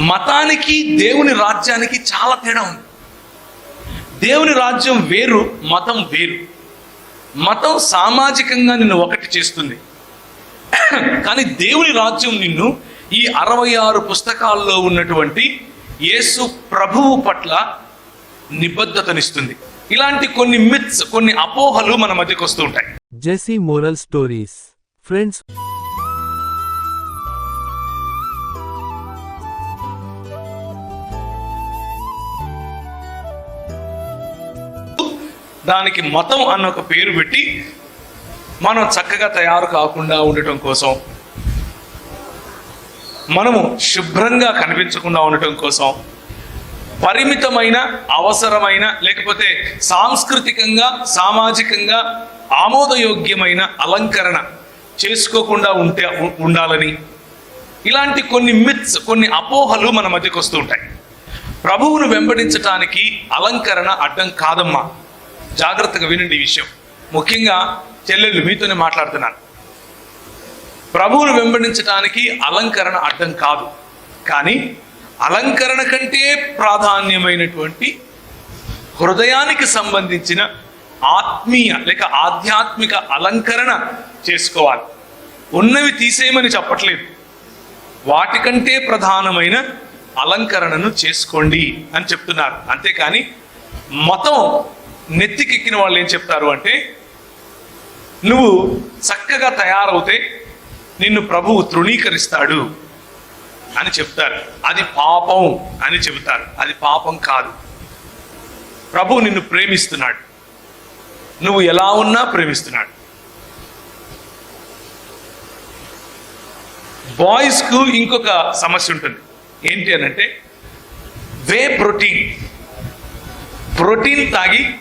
మతానికి దేవుని రాజ్యానికి చాలా తేడా ఉంది. దేవుని రాజ్యం వేరు మతం వేరు. మతం సామాజికంగా నిన్ను ఒకటి చేస్తుంది. కానీ దేవుని రాజ్యం నిన్ను ఈ అరవై ఆరు పుస్తకాల్లో ఉన్నటువంటి యేసు ప్రభువు పట్ల నిబద్ధతనిస్తుంది. ఇలాంటి కొన్ని మిత్స్ కొన్ని అపోహలు మన మధ్యకు వస్తూ ఉంటాయి. జెసీ మోరల్ స్టోరీస్ ఫ్రెండ్స్ దానికి మతం అన్న ఒక పేరు పెట్టి మనం చక్కగా తయారు కాకుండా ఉండటం కోసం మనము శుభ్రంగా కనిపించకుండా ఉండటం కోసం పరిమితమైన అవసరమైన లేకపోతే సాంస్కృతికంగా సామాజికంగా ఆమోదయోగ్యమైన అలంకరణ చేసుకోకుండా ఉంటే ఉండాలని ఇలాంటి కొన్ని మిత్స్ కొన్ని అపోహలు మన మధ్యకు వస్తూ ఉంటాయి. ప్రభువును వెంబడించటానికి అలంకరణ అడ్డం కాదమ్మా. జాగ్రత్తగా వినండి ఈ విషయం. ముఖ్యంగా చెల్లెళ్ళు మీతోనే మాట్లాడుతున్నాను ప్రభువును వెంబడించటానికి అలంకరణ అడ్డం కాదు. కానీ అలంకరణ కంటే ప్రాధాన్యమైనటువంటి హృదయానికి సంబంధించిన ఆత్మీయ లేక ఆధ్యాత్మిక అలంకరణ చేసుకోవాలి. ఉన్నవి తీసేయమని చెప్పట్లేదు. వాటికంటే ప్రధానమైన అలంకరణను చేసుకోండి అని చెప్తున్నారు. అంతేకాని మతం నెత్తికెక్కిన వాళ్ళు ఏం చెప్తారు అంటే నువ్వు చక్కగా తయారవుతే నిన్ను ప్రభువు తృణీకరిస్తాడు అని చెప్తారు. అది పాపం అని చెబుతారు. అది పాపం కాదు. ప్రభు నిన్ను ప్రేమిస్తున్నాడు. నువ్వు ఎలా ఉన్నా ప్రేమిస్తున్నాడు. బాయ్స్కు ఇంకొక సమస్య ఉంటుంది. ఏంటి అని అంటే వే ప్రోటీన్. ప్రోటీన్ తాగి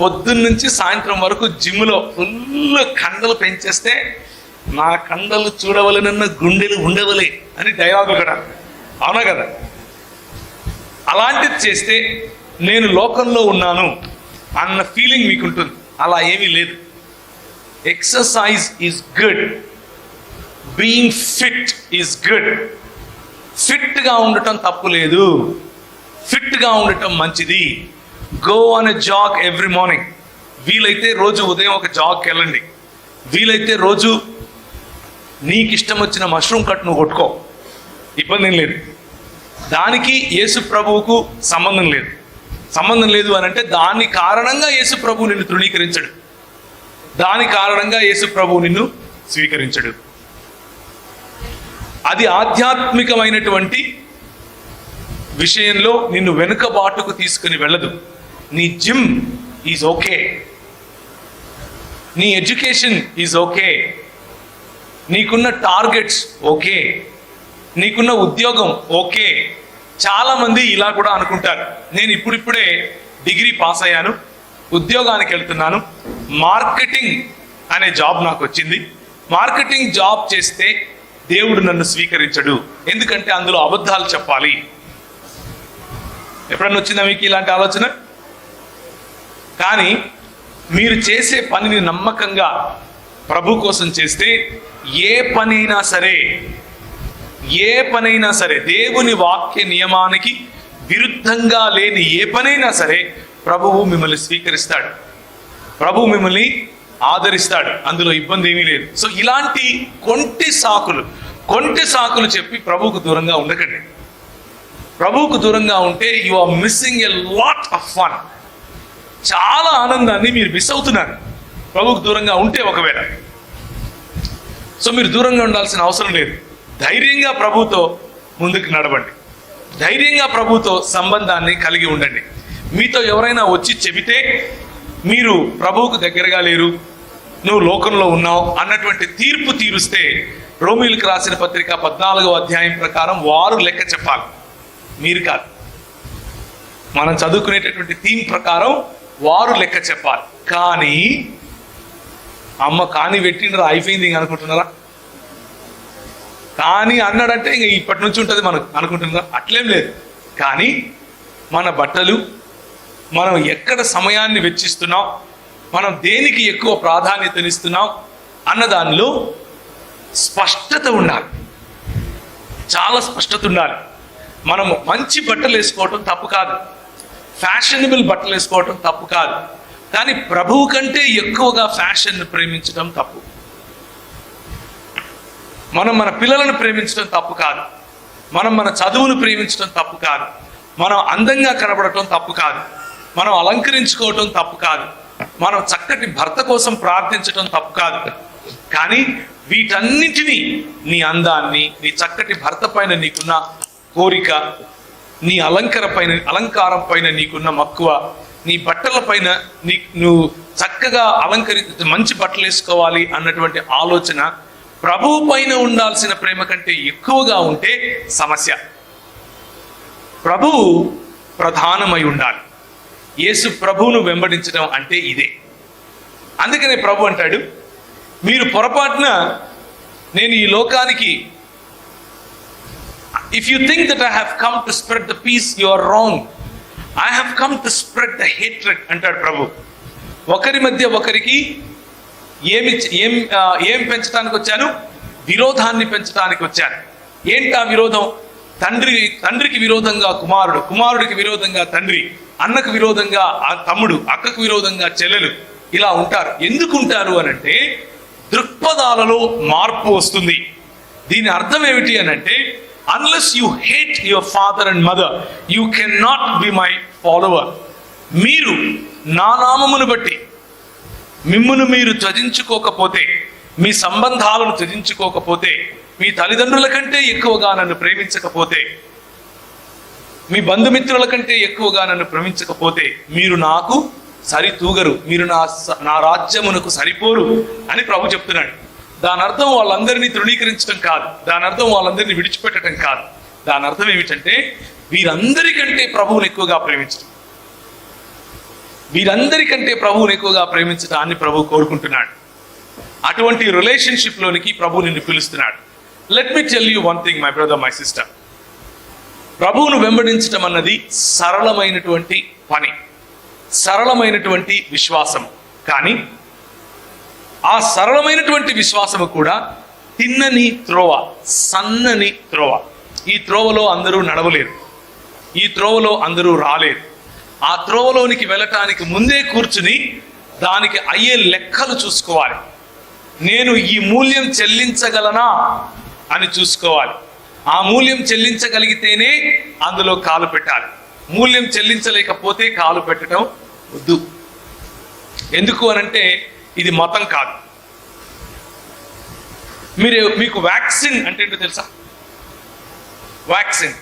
పొద్దున్న నుంచి సాయంత్రం వరకు జిమ్లో ఫుల్ కండలు పెంచేస్తే నా కండలు చూడవలనన్న గుండెలు ఉండవలే అని డైలాగ్ ఒకట అవునా కదా? అలాంటిది చేస్తే నేను లోకంలో ఉన్నాను అన్న ఫీలింగ్ మీకు ఉంటుంది అలా ఏమీ లేదు. Exercise is good being fit is good ఫిట్గా ఉండటం తప్పు లేదు. ఫిట్గా ఉండటం మంచిది. Go on a jog every morning వీలైతే రోజు ఉదయం ఒక జాగ్కి వెళ్ళండి వీలైతే రోజు నీకు ఇష్టం వచ్చిన మష్రూమ్ కట్ నువ్వు కొట్టుకో. ఇబ్బంది ఏం లేదు. దానికి యేసు ప్రభువుకు సంబంధం లేదు. సంబంధం లేదు అని అంటే దాని కారణంగా యేసు ప్రభువు నిన్ను తృణీకరించడు. దాని కారణంగా యేసు ప్రభువు నిన్ను స్వీకరించడు. అది ఆధ్యాత్మికమైనటువంటి విషయంలో నిన్ను వెనుకబాటుకు తీసుకుని వెళ్ళదు. నీ జిమ్ ఈజ్ ఓకే నీ ఎడ్యుకేషన్ ఈజ్ ఓకే నీకున్న టార్గెట్స్ ఓకే నీకున్న ఉద్యోగం ఓకే చాలామంది ఇలా కూడా అనుకుంటారు. నేను ఇప్పుడిప్పుడే డిగ్రీ పాస్ అయ్యాను. ఉద్యోగానికి వెళ్తున్నాను. మార్కెటింగ్ అనే జాబ్ నాకు వచ్చింది. మార్కెటింగ్ జాబ్ చేస్తే దేవుడు నన్ను స్వీకరించడు. ఎందుకంటే అందులో అబద్ధాలు చెప్పాలి. ఎప్పుడన్నా వచ్చిందా మీకు ఇలాంటి ఆలోచన? కానీ మీరు చేసే పనిని నమ్మకంగా ప్రభు కోసం చేస్తే ఏ పనైనా సరే ఏ పనైనా సరే దేవుని వాక్య నియమానికి విరుద్ధంగా లేని ఏ పనైనా సరే ప్రభువు మిమ్మల్ని స్వీకరిస్తాడు. ప్రభు మిమ్మల్ని ఆదరిస్తాడు. అందులో ఇబ్బంది ఏమీ లేదు. సో ఇలాంటి కొంటి సాకులు కొంటి సాకులు చెప్పి ప్రభువుకు దూరంగా ఉండకండి. ప్రభువుకు దూరంగా ఉంటే you are missing a lot of fun చాలా ఆనందాన్ని మీరు మిస్ అవుతున్నారు. ప్రభువుకు దూరంగా ఉంటే ఒకవేళ. సో మీరు దూరంగా ఉండాల్సిన అవసరం లేదు. ధైర్యంగా ప్రభుతో ముందుకు నడవండి. ధైర్యంగా ప్రభుతో సంబంధాన్ని కలిగి ఉండండి. మీతో ఎవరైనా వచ్చి చెబితే మీరు ప్రభువుకు దగ్గరగా లేరు నువ్వు లోకంలో ఉన్నావు అన్నటువంటి తీర్పు తీరుస్తే రోమిలకు రాసిన పత్రిక పద్నాలుగో అధ్యాయం ప్రకారం వారు లెక్క చెప్పాలి. మీరు కాదు. మనం చదువుకునేటటువంటి థీమ్ ప్రకారం వారు లెక్క చెప్పాలి. కానీ అమ్మ కానీ పెట్టిండ్రా అయిపోయింది ఇంక అనుకుంటున్నారా? కానీ అన్నాడంటే ఇంక ఇప్పటి నుంచి ఉంటుంది మనకు అనుకుంటున్నారా? అట్లేం లేదు. కానీ మన బట్టలు మనం ఎక్కడ సమయాన్ని వెచ్చిస్తున్నాం మనం దేనికి ఎక్కువ ప్రాధాన్యతనిస్తున్నాం అన్న దానిలో స్పష్టత ఉండాలి. చాలా స్పష్టత ఉండాలి. మనము మంచి బట్టలు వేసుకోవటం తప్పు కాదు. ఫ్యాషనబుల్ బట్టలు వేసుకోవటం తప్పు కాదు. కానీ ప్రభువు కంటే ఎక్కువగా ఫ్యాషన్ ప్రేమించడం తప్పు. మనం మన పిల్లలను ప్రేమించడం తప్పు కాదు. మనం మన చదువును ప్రేమించడం తప్పు కాదు. మనం అందంగా కనబడటం తప్పు కాదు. మనం అలంకరించుకోవటం తప్పు కాదు. మనం చక్కటి భర్త కోసం ప్రార్థించటం తప్పు కాదు. కానీ వీటన్నిటినీ నీ అందాన్ని నీ చక్కటి భర్త పైన నీకున్న కోరిక నీ అలంకర పైన అలంకారం పైన నీకున్న మక్కువ నీ బట్టల పైన నీ నువ్వు చక్కగా అలంకరి మంచి బట్టలు వేసుకోవాలి అన్నటువంటి ఆలోచన ప్రభువు పైన ఉండాల్సిన ప్రేమ కంటే ఎక్కువగా ఉంటే సమస్య. ప్రభువు ప్రధానమై ఉండాలి. యేసు ప్రభువును వెంబడించడం అంటే ఇదే. అందుకనే ప్రభు అంటాడు మీరు పొరపాటున నేను ఈ లోకానికి if you think that I have come to spread the peace your wrong I have come to spread the hatred అంటాడు ప్రభు. ఒకరి మధ్య ఒకరికి ఏమి ఏం ఏం పెంచడానికి వచ్చాను? విరోధాన్ని పెంచడానికి వచ్చాను. ఏంటి ఆ విరోధం? తండ్రి తండ్రికి విరోధంగా కుమారుడు కుమారుడికి విరోధంగా తండ్రి అన్నకు విరోధంగా ఆ తమ్ముడు అక్కకు విరోధంగా చెల్లెలు ఇలా ఉంటారు. ఎందుకు ఉంటారు అని అంటే దృక్పథాలలో మార్పు వస్తుంది. దీని అర్థం ఏమిటి అని అంటే unless you hate your father and mother you can not be my follower మీరు నా నామమును బట్టి మిమ్మును మీరు త్యజించుకోకపోతే మీ సంబంధాలను త్యజించుకోకపోతే మీ తల్లిదండ్రుల కంటే ఎక్కువగా నన్ను ప్రేమించకపోతే మీ బంధుమిత్రుల కంటే ఎక్కువగా నన్ను ప్రేమించకపోతే మీరు నాకు సరితూగరు మీరు నా స- నా రాజ్యమునకు సరిపోరు అని ప్రభు చెప్తున్నాడు. దాని అర్థం వాళ్ళందరినీ తృణీకరించడం కాదు. దాని అర్థం వాళ్ళందరినీ విడిచిపెట్టడం కాదు. దాని అర్థం ఏమిటంటే వీరందరికంటే ప్రభువుని ఎక్కువగా ప్రేమించడం వీరందరికంటే ప్రభువుని ఎక్కువగా ప్రేమించడాన్ని ప్రభు కోరుకుంటున్నాడు. అటువంటి రిలేషన్షిప్ లోనికి ప్రభు నిన్ను పిలుస్తున్నాడు. Let me tell you one thing my brother my sister ప్రభువును వెంబడించటం అన్నది సరళమైనటువంటి పని. సరళమైనటువంటి విశ్వాసం కానీ ఆ సరళమైనటువంటి విశ్వాసము కూడా తిన్నని త్రోవ సన్నని త్రోవ. ఈ త్రోవలో అందరూ నడవలేరు. ఈ త్రోవలో అందరూ రాలేరు. ఆ త్రోవలోనికి వెళ్ళటానికి ముందే కూర్చుని దానికి అయ్యే లెక్కలు చూసుకోవాలి. నేను ఈ మూల్యం చెల్లించగలనా అని చూసుకోవాలి. ఆ మూల్యం చెల్లించగలిగితేనే అందులో కాలు పెట్టాలి. మూల్యం చెల్లించలేకపోతే కాలు పెట్టడం వద్దు. ఎందుకు అనంటే ఇది మతం కాదు. మీరు మీకు వ్యాక్సిన్ అంటే ఏంటో తెలుసా? వ్యాక్సిన్.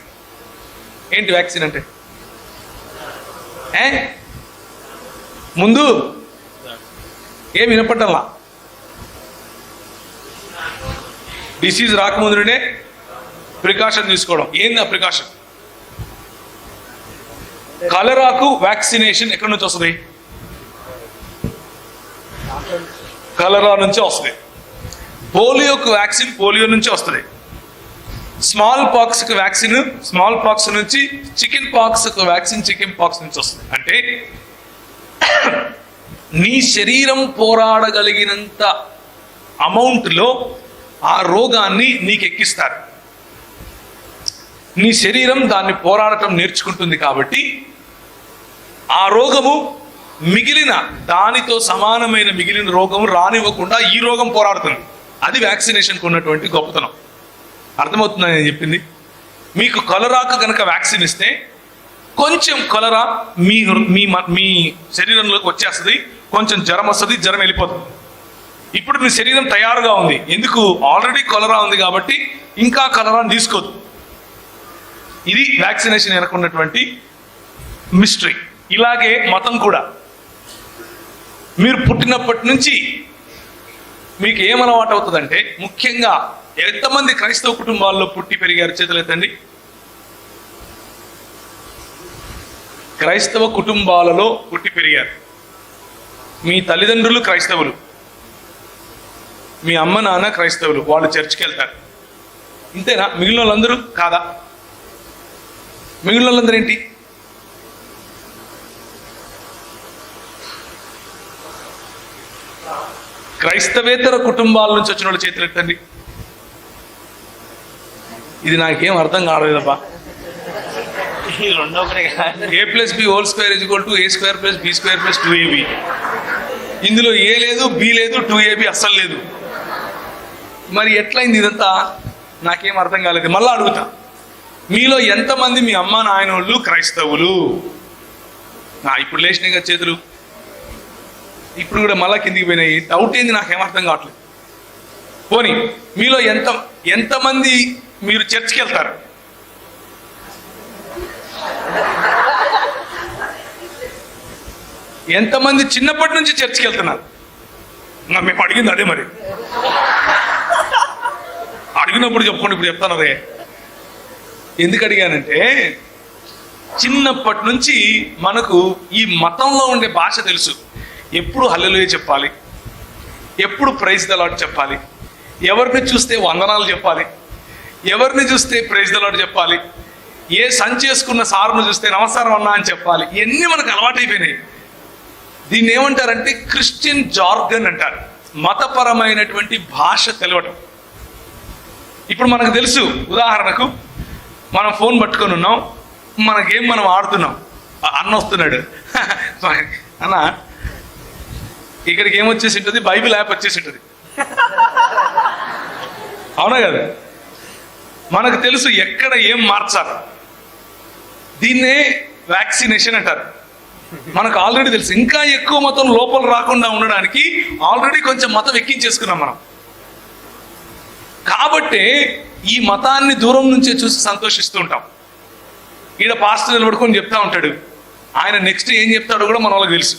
ఏంటి వ్యాక్సిన్ అంటే? ఏ? ముందు ఏం వినపడ్డంలా డిసీజ్ రాకముందునే ప్రికాషన్ తీసుకోవడం. ఏంది ఆ ప్రికాషన్? కలరాకు వ్యాక్సినేషన్ ఎక్కడి నుంచి వస్తుంది? కలరా నుంచి వస్తుంది. పోలియోకు వ్యాక్సిన్ పోలియో నుంచి వస్తుంది. స్మాల్ పాక్స్కి వ్యాక్సిన్ స్మాల్ పాక్స్ నుంచి చికెన్ పాక్స్కి వ్యాక్సిన్ చికెన్ పాక్స్ నుంచి వస్తుంది. అంటే నీ శరీరం పోరాడగలిగినంత అమౌంట్లో ఆ రోగాన్ని నీకు ఎక్కిస్తారు. నీ శరీరం దాన్ని పోరాడటం నేర్చుకుంటుంది కాబట్టి ఆ రోగము మిగిలిన దానితో సమానమైన మిగిలిన రోగం రానివ్వకుండా ఈ రోగం పోరాడుతుంది. అది వ్యాక్సినేషన్కి ఉన్నటువంటి గొప్పతనం. అర్థమవుతుందని నేను చెప్పింది? మీకు కలరాకు కనుక వ్యాక్సిన్ ఇస్తే కొంచెం కొలరా మీ మీ మ- మీ శరీరంలోకి వచ్చేస్తుంది కొంచెం జ్వరం వస్తుంది జ్వరం వెళ్ళిపోతుంది. ఇప్పుడు మీ శరీరం తయారుగా ఉంది. ఎందుకు? ఆల్రెడీ కొలరా ఉంది కాబట్టి ఇంకా కలరాని తీసుకోదు. ఇది వ్యాక్సినేషన్ వెనకున్నటువంటి మిస్టరీ. ఇలాగే మతం కూడా. మీరు పుట్టినప్పటి నుంచి మీకు ఏమలవాటు అలవాటు అవుతుందంటే ముఖ్యంగా ఎంతమంది క్రైస్తవ కుటుంబాల్లో పుట్టి పెరిగారు చేతులు క్రైస్తవ కుటుంబాలలో పుట్టి పెరిగారు. మీ తల్లిదండ్రులు క్రైస్తవులు. మీ అమ్మ నాన్న క్రైస్తవులు. వాళ్ళు చర్చికి వెళ్తారు. ఇంతేనా? మిగిలిన వాళ్ళందరూ కాదా? మిగిలిన వాళ్ళందరూ ఏంటి? క్రైస్తవేతర కుటుంబాల నుంచి వచ్చిన వాళ్ళు చేతులు ఎత్తండి. ఇది నాకేం అర్థం కావలేదబ్బా A plus B whole square is equal to A square plus B square plus two AB ఇందులో ఏ లేదు బి లేదు టూ ఏబి అస్సలు లేదు. మరి ఎట్లయింది ఇదంతా? నాకేం అర్థం కాలేదు. మళ్ళా అడుగుతా. మీలో ఎంతమంది మీ అమ్మ నాయన వాళ్ళు క్రైస్తవులు? నా ఇప్పుడు లేచినాయి కదా చేతులు. ఇప్పుడు కూడా మళ్ళా కిందికి పోయినాయి. డౌట్ ఏంది? నాకు ఏమర్థం కావట్లేదు. పోనీ మీలో ఎంత ఎంతమంది మీరు చర్చ్కి వెళ్తారు? ఎంతమంది చిన్నప్పటి నుంచి చర్చికి వెళ్తున్నారు? మేము అడిగింది అదే మరి. అడిగినప్పుడు చెప్పుకోండి ఇప్పుడు చెప్తాను అదే. ఎందుకు అడిగానంటే చిన్నప్పటి నుంచి మనకు ఈ మతంలో ఉండే భాష తెలుసు. ఎప్పుడు హల్లెలు చెప్పాలి? ఎప్పుడు ప్రైజ్ దలాట్ చెప్పాలి? ఎవరిని చూస్తే వందనాలు చెప్పాలి? ఎవరిని చూస్తే ప్రైజ్ దలాట్ చెప్పాలి? ఏ సంచేసుకున్న సార్ను చూస్తే నమస్కారం అన్నా అని చెప్పాలి? ఇవన్నీ మనకు అలవాటైపోయినాయి. దీన్ని ఏమంటారంటే క్రిస్టియన్ జార్గన్ అంటారు. మతపరమైనటువంటి భాష తెలవటం. ఇప్పుడు మనకు తెలుసు ఉదాహరణకు మనం ఫోన్ పట్టుకొని ఉన్నాం మన గేమ్ మనం ఆడుతున్నాం? అన్న వస్తున్నాడు. అన్న ఇక్కడికి ఏమొచ్చేసి ఉంటుంది బైబిల్ యాప్ వచ్చేసి ఉంటుంది అవునా కదా? మనకు తెలుసు ఎక్కడ ఏం మార్చాలి. దీన్నే వ్యాక్సినేషన్ అంటారు. మనకు ఆల్రెడీ తెలుసు. ఇంకా ఎక్కువ మతం లోపల రాకుండా ఉండడానికి ఆల్రెడీ కొంచెం మతం ఎక్కించేసుకున్నాం మనం. కాబట్టే ఈ మతాన్ని దూరం నుంచే చూసి సంతోషిస్తూ ఉంటాం. ఈడ పాస్టర్ నిలబడుకొని చెప్తా ఉంటాడు. ఆయన నెక్స్ట్ ఏం చెప్తాడో కూడా మన వాళ్ళకి తెలుసు.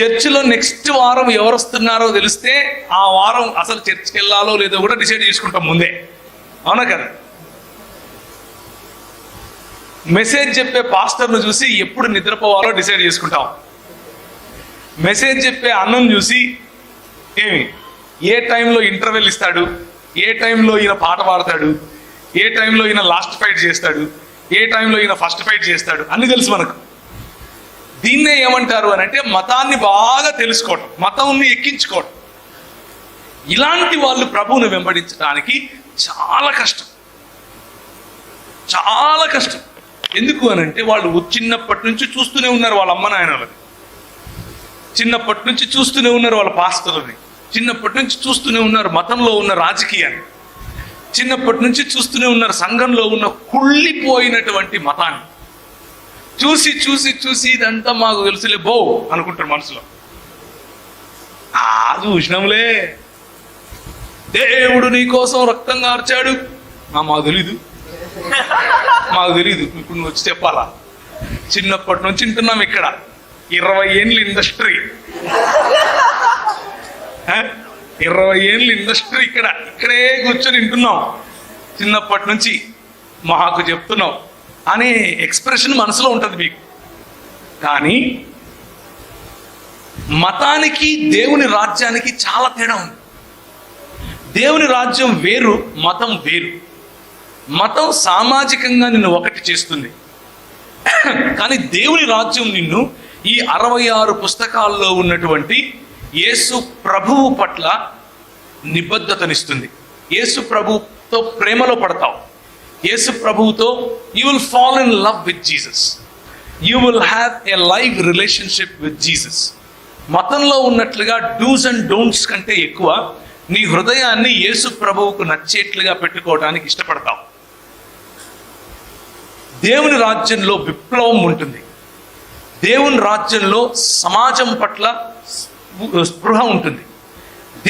చర్చిలో నెక్స్ట్ వారం ఎవరు వస్తున్నారో తెలిస్తే ఆ వారం అసలు చర్చికి వెళ్ళాలో లేదో కూడా డిసైడ్ చేసుకుంటాం ముందే. అవునా కదా? మెసేజ్ చెప్పే పాస్టర్ను చూసి ఎప్పుడు నిద్రపోవాలో డిసైడ్ చేసుకుంటాం. మెసేజ్ చెప్పే అన్నం చూసి ఏమి? ఏ టైంలో ఇంటర్వెల్ ఇస్తాడు? ఏ టైంలో ఈయన పాట పాడతాడు? ఏ టైంలో ఈయన లాస్ట్ ఫైట్ చేస్తాడు? ఏ టైంలో ఈయన ఫస్ట్ ఫైట్ చేస్తాడు? అన్ని తెలుసు మనకు. దీన్నే ఏమంటారు అని అంటే మతాన్ని బాగా తెలుసుకోవటం మతంని ఎక్కించుకోవటం. ఇలాంటి వాళ్ళు ప్రభువుని వెంబడించడానికి చాలా కష్టం. చాలా కష్టం. ఎందుకు అని అంటే వాళ్ళు చిన్నప్పటి నుంచి చూస్తూనే ఉన్నారు వాళ్ళ అమ్మ నాయనలని. చిన్నప్పటి నుంచి చూస్తూనే ఉన్నారు వాళ్ళ పాస్తులని చిన్నప్పటి నుంచి చూస్తూనే ఉన్నారు మతంలో ఉన్న రాజకీయాన్ని. చిన్నప్పటి నుంచి చూస్తూనే ఉన్నారు సంఘంలో ఉన్న కుళ్ళిపోయినటువంటి మతాన్ని. చూసి చూసి చూసి ఇదంతా మాకు తెలుసులే బో అనుకుంటారు మనసులో. ఆ చూసినాంలే దేవుడు నీ కోసం రక్తం కార్చాడు. మాకు తెలీదు. మాకు తెలీదు. ఇప్పుడు నువ్వు వచ్చి చెప్పాలా? చిన్నప్పటి నుంచి వింటున్నాం ఇక్కడ. ఇరవై ఏళ్ళు ఇండస్ట్రీ. ఇరవై ఏళ్ళు ఇండస్ట్రీ ఇక్కడ. ఇక్కడే కూర్చొని వింటున్నాం. చిన్నప్పటి నుంచి మాకు చెప్తున్నాం అనే ఎక్స్ప్రెషన్ మనసులో ఉంటుంది మీకు. కానీ మతానికి దేవుని రాజ్యానికి చాలా తేడా ఉంది. దేవుని రాజ్యం వేరు మతం వేరు. మతం సామాజికంగా నిన్ను ఒకటి చేస్తుంది. కానీ దేవుని రాజ్యం నిన్ను ఈ అరవై ఆరు పుస్తకాల్లో ఉన్నటువంటి యేసు ప్రభువు పట్ల నిబద్ధతనిస్తుంది. యేసు ప్రభుతో ప్రేమలో పడతావు. యేసు ప్రభువుతో you will fall in love with Jesus you will have a live relationship with Jesus మతంలో ఉన్నట్లుగా డూస్ అండ్ డోంట్స్ కంటే ఎక్కువ నీ హృదయాన్ని యేసు ప్రభువుకు నచ్చేట్లుగా పెట్టుకోవడానికి ఇష్టపడతావు. దేవుని రాజ్యంలో విప్లవం ఉంటుంది. దేవుని రాజ్యంలో సమాజం పట్ల స్పృహ ఉంటుంది.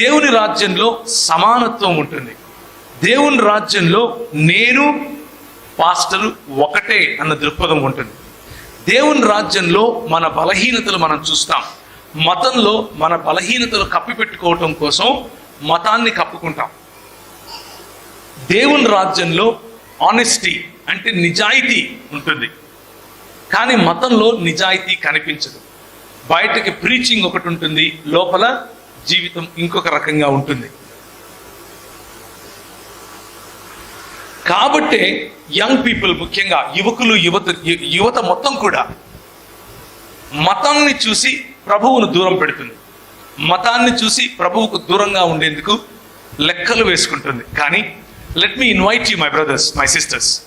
దేవుని రాజ్యంలో సమానత్వం ఉంటుంది. దేవుని రాజ్యంలో నేను పాస్టరు ఒకటే అన్న దృక్పథం ఉంటుంది. దేవుని రాజ్యంలో మన బలహీనతలు మనం చూస్తాం. మతంలో మన బలహీనతలు కప్పిపెట్టుకోవటం కోసం మతాన్ని కప్పుకుంటాం. దేవుని రాజ్యంలో ఆనెస్టీ అంటే నిజాయితీ ఉంటుంది. కానీ మతంలో నిజాయితీ కనిపించదు. బయటకి ప్రీచింగ్ ఒకటి ఉంటుంది లోపల జీవితం ఇంకొక రకంగా ఉంటుంది. కాబట్టే యంగ్ పీపుల్ ముఖ్యంగా యువకులు యువత యువత మొత్తం కూడా మతాన్ని చూసి ప్రభువును దూరం పెడుతుంది. మతాన్ని చూసి ప్రభువుకు దూరంగా ఉండేందుకు లెక్కలు వేసుకుంటుంది. కానీ let me invite you my brothers my sisters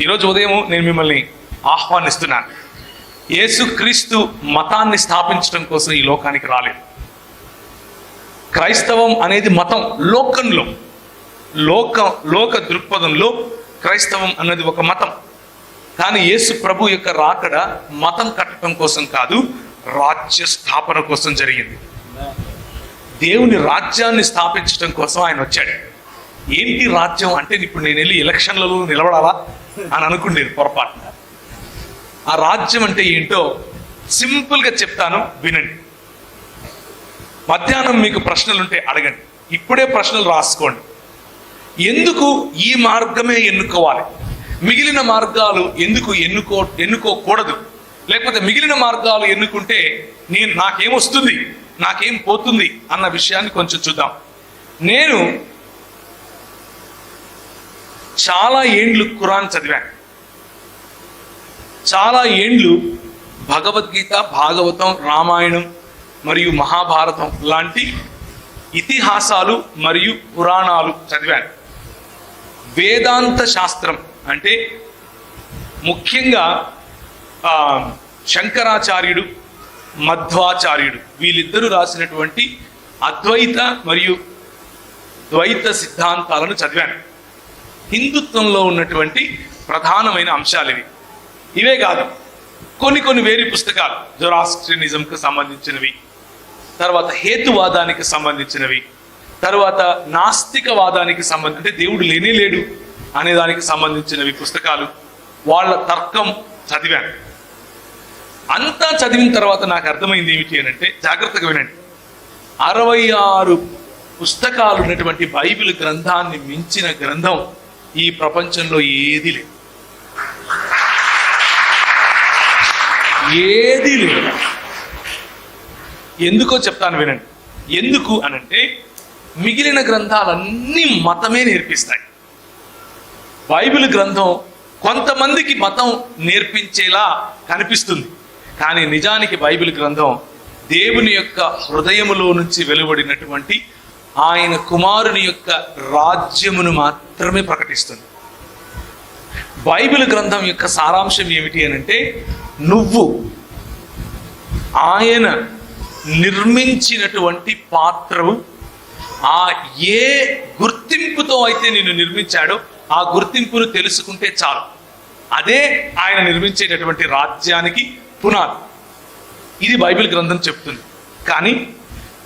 ఈరోజు ఉదయం నేను మిమ్మల్ని ఆహ్వానిస్తున్నాను. యేసుక్రీస్తు మతాన్ని స్థాపించడం కోసం ఈ లోకానికి రాలేదు. క్రైస్తవం అనేది మతం లోకంలో లోక లోక దృక్పథంలో క్రైస్తవం అన్నది ఒక మతం. కానీ యేసు ప్రభు యొక్క రాకడ మతం కట్టడం కోసం కాదు రాజ్య స్థాపన కోసం జరిగింది. దేవుని రాజ్యాన్ని స్థాపించడం కోసం ఆయన వచ్చాడు. ఏంటి రాజ్యం అంటే ఇప్పుడు నేను వెళ్ళి ఎలక్షన్లలో నిలబడాలా అని అనుకుండేది పొరపాటున. ఆ రాజ్యం అంటే ఏంటో సింపుల్గా చెప్తాను వినండి. మధ్యాహ్నం మీకు ప్రశ్నలుంటే అడగండి. ఇప్పుడే ప్రశ్నలు రాసుకోండి. ఎందుకు ఈ మార్గమే ఎన్నుకోవాలి? మిగిలిన మార్గాలు ఎందుకు ఎన్నుకో ఎన్నుకోకూడదు? లేకపోతే మిగిలిన మార్గాలు ఎన్నుకుంటే నేను నాకేమొస్తుంది నాకేం పోతుంది అన్న విషయాన్ని కొంచెం చూద్దాం. నేను చాలా ఏండ్లు ఖురాన్ చదివాను. చాలా ఏండ్లు భగవద్గీత భాగవతం రామాయణం మరియు మహాభారతం లాంటి ఇతిహాసాలు మరియు పురాణాలు చదివాను. వేదాంత శాస్త్రం అంటే ముఖ్యంగా శంకరాచార్యుడు మధ్వాచార్యుడు వీళ్ళిద్దరూ రాసినటువంటి అద్వైత మరియు ద్వైత సిద్ధాంతాలను చదివాను. హిందుత్వంలో ఉన్నటువంటి ప్రధానమైన అంశాలు ఇవి. ఇవే కాదు కొన్ని కొన్ని వేరే పుస్తకాలు జొరాస్ట్రియనిజంకి సంబంధించినవి తర్వాత హేతువాదానికి సంబంధించినవి తర్వాత నాస్తికవాదానికి సంబంధించి అంటే దేవుడు లేనే లేడు అనే దానికి సంబంధించినవి పుస్తకాలు వాళ్ళ తర్కం చదివాను. అంతా చదివిన తర్వాత నాకు అర్థమైంది ఏమిటి అని అంటే జాగ్రత్తగా వినండి. అరవై ఆరు పుస్తకాలు ఉన్నటువంటి బైబిల్ గ్రంథాన్ని మించిన గ్రంథం ఈ ప్రపంచంలో ఏది లేదు. ఏది లేదు. ఎందుకో చెప్తాను వినండి. ఎందుకు అనంటే మిగిలిన గ్రంథాలన్నీ మతమే నేర్పిస్తాయి. బైబిల్ గ్రంథం కొంతమందికి మతం నేర్పించేలా కనిపిస్తుంది. కానీ నిజానికి బైబిల్ గ్రంథం దేవుని యొక్క హృదయములో నుంచి వెలువడినటువంటి ఆయన కుమారుని యొక్క రాజ్యమును మాత్రమే ప్రకటిస్తుంది. బైబిల్ గ్రంథం యొక్క సారాంశం ఏమిటి అని అంటే నువ్వు ఆయన నిర్మించినటువంటి పాత్రవు ఆ ఏ గుర్తింపుతో అయితే నిన్ను నిర్మించాడో ఆ గుర్తింపును తెలుసుకుంటే చాలు. అదే ఆయన నిర్మించేటటువంటి రాజ్యానికి పునాది. ఇది బైబిల్ గ్రంథం చెప్తుంది. కానీ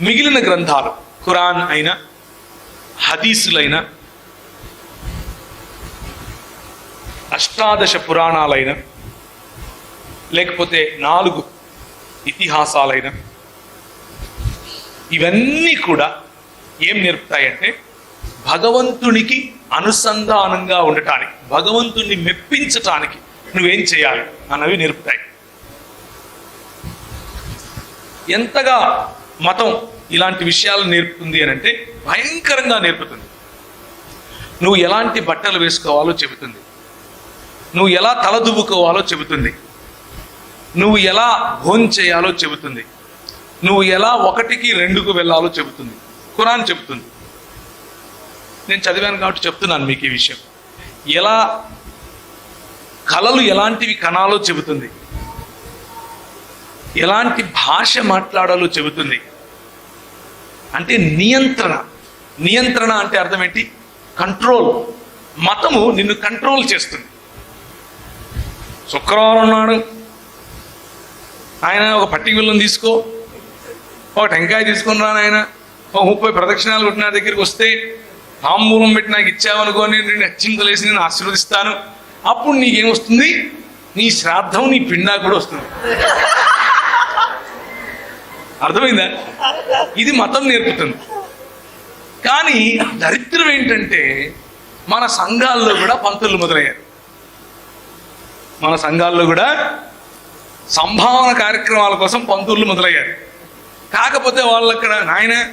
మిగిలిన గ్రంథాలు ఖురాన్ అయినా హదీసులైన అష్టాదశ పురాణాలైన లేకపోతే నాలుగు ఇతిహాసాలైన ఇవన్నీ కూడా ఏం నేర్పుతాయంటే భగవంతునికి అనుసంధానంగా ఉండటానికి భగవంతుణ్ణి మెప్పించటానికి నువ్వేం చేయాలి అన్నవి నేర్పుతాయి. ఎంతగా మతం ఇలాంటి విషయాలు నేర్పుతుంది అని అంటే భయంకరంగా నేర్పుతుంది. నువ్వు ఎలాంటి బట్టలు వేసుకోవాలో చెబుతుంది. నువ్వు ఎలా తలదువ్వుకోవాలో చెబుతుంది. నువ్వు ఎలా భోన్ చేయాలో చెబుతుంది. నువ్వు ఎలా ఒకటికి రెండుకు వెళ్ళాలో చెబుతుంది. ఖురాన్ చెబుతుంది నేను చదివాను కాబట్టి చెప్తున్నాను మీకు ఈ విషయం. ఎలా కళలు ఎలాంటివి కణాలో చెబుతుంది. ఎలాంటి భాష మాట్లాడాలో చెబుతుంది. అంటే నియంత్రణ. నియంత్రణ అంటే అర్థం ఏంటి? కంట్రోల్. మతము నిన్ను కంట్రోల్ చేస్తుంది. శుక్రవారం ఉన్నాడు. ఆయన ఒక పట్టిక బిల్లం తీసుకో. ఒక టెంకాయ తీసుకుని ఆయన ముప్పై ప్రదక్షిణాలు కొట్టిన దగ్గరికి వస్తే తాంబూలం పెట్టి నాకు ఇచ్చావనుకోని నేను హెచ్చింతలేసి నేను ఆశీర్వదిస్తాను. అప్పుడు నీకేమొస్తుంది నీ శ్రాద్ధం నీ పిండా కూడా వస్తుంది. అర్థమైందా? ఇది మతం నేర్పుతుంది. కానీ దరిద్రం ఏంటంటే మన సంఘాల్లో కూడా పంతులు మొదలయ్యారు. మన సంఘాల్లో కూడా సంభావన కార్యక్రమాల కోసం పంతులు మొదలయ్యారు. కాకపోతే వాళ్ళు అక్కడ నాయన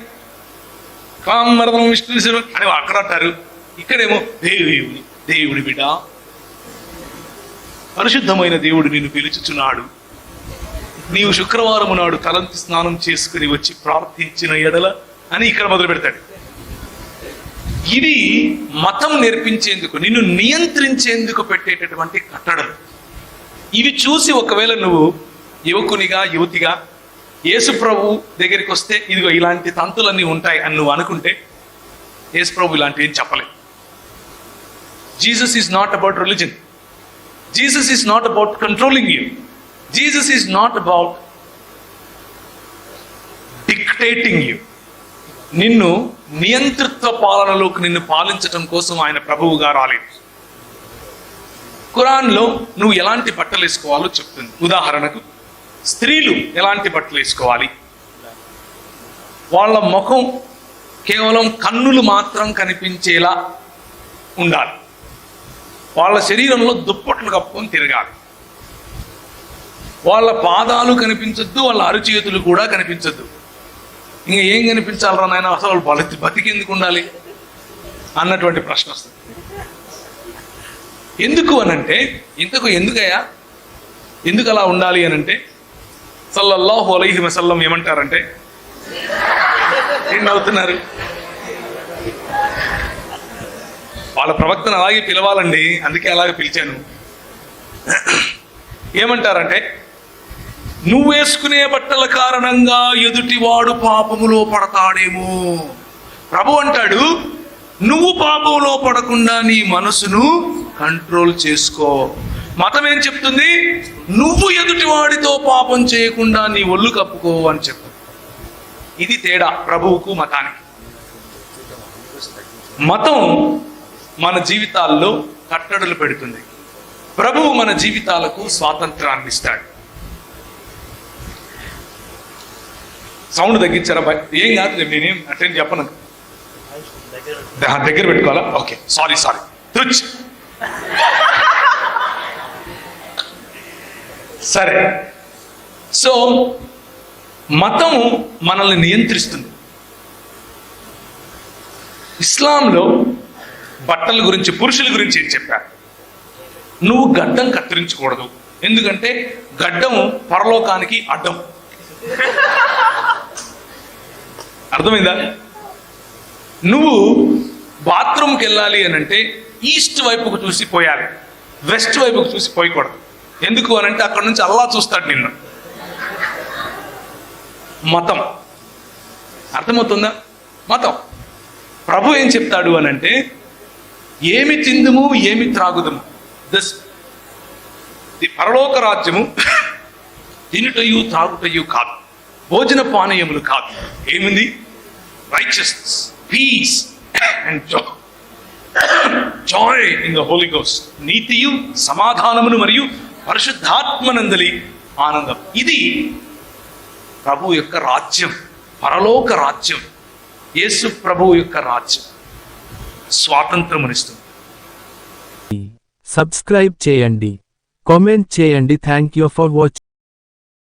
కామరథం విష్ణు అని అక్కడ అంటారు. ఇక్కడేమో దేవుని దేవుడి బిడ పరిశుద్ధమైన దేవుడు నిన్ను పిలుచుచున్నాడు. నీవు శుక్రవారం నాడు తలంతి స్నానం చేసుకుని వచ్చి ప్రార్థించిన ఎడల అని ఇక్కడ మొదలు పెడతాడు. ఇది మతం నేర్పించేందుకు నిన్ను నియంత్రించేందుకు పెట్టేటటువంటి కట్టడలు ఇవి చూసి ఒకవేళ నువ్వు యువకునిగా యువతిగా యేసు ప్రభు దగ్గరికి వస్తే ఇదిగో ఇలాంటి తంతులన్నీ ఉంటాయి అని నువ్వు అనుకుంటే యేసు ప్రభు ఇలాంటివి ఏం చెప్పలేదు Jesus is not about religion. Jesus is not about controlling you. Jesus is not about dictating you. నిన్ను నియంతృత్వ పాలనలోకి నిన్ను పాలించటం కోసం ఆయన ప్రభువుగా రాలేదు. ఖురాన్లో నువ్వు ఎలాంటి బట్టలు వేసుకోవాలో చెప్తుంది. ఉదాహరణకు స్త్రీలు ఎలాంటి బట్టలు వేసుకోవాలి? వాళ్ళ ముఖం కేవలం కన్నులు మాత్రం కనిపించేలా ఉండాలి. వాళ్ళ శరీరంలో దుప్పట్లు కప్పుకొని తిరగాలి. వాళ్ళ పాదాలు కనిపించొద్దు వాళ్ళ అరుచేతులు కూడా కనిపించొద్దు. ఇంకా ఏం కనిపించాలరా నాయన? అసలు వాళ్ళు బతి బతికెందుకు ఉండాలి? అన్నటువంటి ప్రశ్న వస్తుంది. ఎందుకు అనంటే ఇంతకు ఎందుకయ్యా? ఎందుకు అలా ఉండాలి అనంటే సల్లల్లాహు అలైహి వసల్లం ఏమంటారంటే? ఏం నవ్వుతున్నారు? వాళ్ళ ప్రవక్తను అలాగే పిలవాలండి అందుకే అలాగే పిలిచాను. ఏమంటారంటే నువ్వు వేసుకునే బట్టల కారణంగా ఎదుటివాడు పాపములో పడతాడేమో. ప్రభు అంటాడు నువ్వు పాపంలో పడకుండా నీ మనసును కంట్రోల్ చేసుకో. మతం ఏం చెప్తుంది? నువ్వు ఎదుటివాడితో పాపం చేయకుండా నీ ఒళ్ళు కప్పుకో అని చెప్పు. ఇది తేడా ప్రభువుకు మతానికి. మతం మన జీవితాల్లో కట్టడలు పెడుతుంది. ప్రభువు మన జీవితాలకు స్వాతంత్రాన్ని ఇస్తాడు. సౌండ్ తగ్గించారా? ఏం కాదు నేను నేనేం అటెండ్ చెప్పను. దగ్గర పెట్టుకోవాలా? Okay sorry sorry. తుచ్. సరే. సో మతం మనల్ని నియంత్రిస్తుంది. ఇస్లాంలో బట్టల గురించి పురుషుల గురించి ఏం చెప్పారు? నువ్వు గడ్డం కత్తిరించకూడదు. ఎందుకంటే గడ్డం పరలోకానికి అడ్డం. అర్థమైందా? నువ్వు బాత్రూమ్కి వెళ్ళాలి అని అంటే ఈస్ట్ వైపుకు చూసి పోయాలి. వెస్ట్ వైపుకు చూసి పోయకూడదు. ఎందుకు అని అంటే అక్కడ నుంచి అల్లా చూస్తాడు నిన్ను. మతం. అర్థమవుతుందా? మతం. ప్రభు ఏం చెప్తాడు అని అంటే ఏమి తిందుము ఏమి త్రాగుదము. దిస్ ది పరలోక రాజ్యము తినుటయు త్రాగుటయు కాదు. భోజన పానీయములు కాదు. ఏమింది? Righteousness peace and joy joy in the holy ghost నీతియు సమాధానమును మరియు పరిశుద్ధాత్మనందలి ఆనందం. ఇది ప్రభు యొక్క రాజ్యం పరలోక రాజ్యం యేసు ప్రభు యొక్క రాజ్యం. స్వాతంత్రమునిస్తుంది. సబ్స్క్రైబ్ చేయండి కామెంట్ చేయండి. Thank you for watching